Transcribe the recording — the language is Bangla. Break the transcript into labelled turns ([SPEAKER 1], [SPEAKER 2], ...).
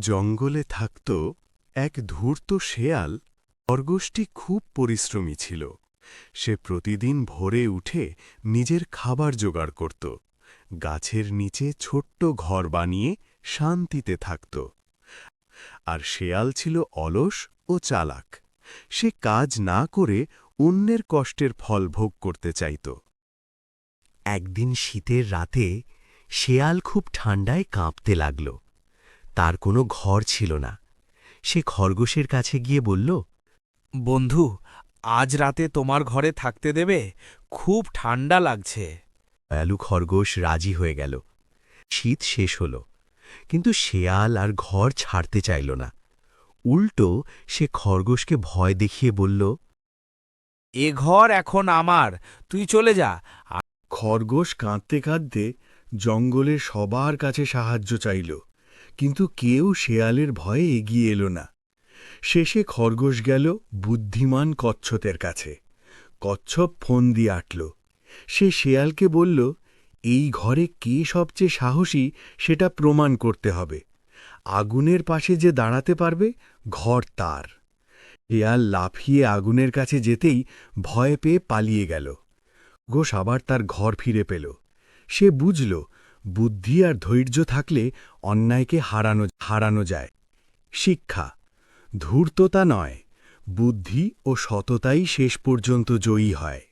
[SPEAKER 1] জঙ্গলে থাকত এক ধূর্ত শেয়াল খরগোশটি খুব পরিশ্রমী ছিল। সে প্রতিদিন ভোরে উঠে নিজের খাবার জোগাড় করত। গাছের নিচে ছোট্ট ঘর বানিয়ে শান্তিতে থাকত। আর শেয়াল ছিল অলস ও চালাক। সে কাজ না করে অন্যের কষ্টের ফল ভোগ করতে চাইত।
[SPEAKER 2] একদিন শীতের রাতে শেয়াল খুব ঠান্ডায় কাঁপতে লাগল। তার কোনো ঘর ছিল না। সে খরগোশের কাছে গিয়ে বলল
[SPEAKER 3] বন্ধু আজ রাতে তোমার ঘরে থাকতে দেবে খুব ঠান্ডা লাগছে।
[SPEAKER 2] দয়ালু খরগোশ রাজি হয়ে গেল। শীত শেষ হল কিন্তু শেয়াল আর ঘর ছাড়তে চাইল না। উল্টো সে খরগোশকে ভয় দেখিয়ে বলল
[SPEAKER 3] এ ঘর এখন আমার তুই চলে যা।
[SPEAKER 1] খরগোশ কাঁদতে কাঁদতে জঙ্গলে সবার কাছে সাহায্য চাইল। কিন্তু কেউ শেয়ালের ভয়ে এগিয়ে এলো না। শেষে খরগোশ গেল বুদ্ধিমান কচ্ছপের কাছে। কচ্ছপ ফোন দিয়ে আটল। সে শেয়ালকে বলল, এই ঘরে কে সবচেয়ে সাহসী সেটা প্রমাণ করতে হবে। আগুনের পাশে যে দাঁড়াতে পারবে, ঘর তার। শেয়াল লাফিয়ে আগুনের কাছে যেতেই ভয় পেয়ে পালিয়ে গেল। ঘোষ আবার তার ঘর ফিরে পেল। সে বুঝল বুদ্ধি আর ধৈর্য থাকলে অন্যায়কে হারানো হারানো যায়। শিক্ষা, ধূর্ততা নয়, বুদ্ধি ও সততাই শেষ পর্যন্ত জয়ী হয়।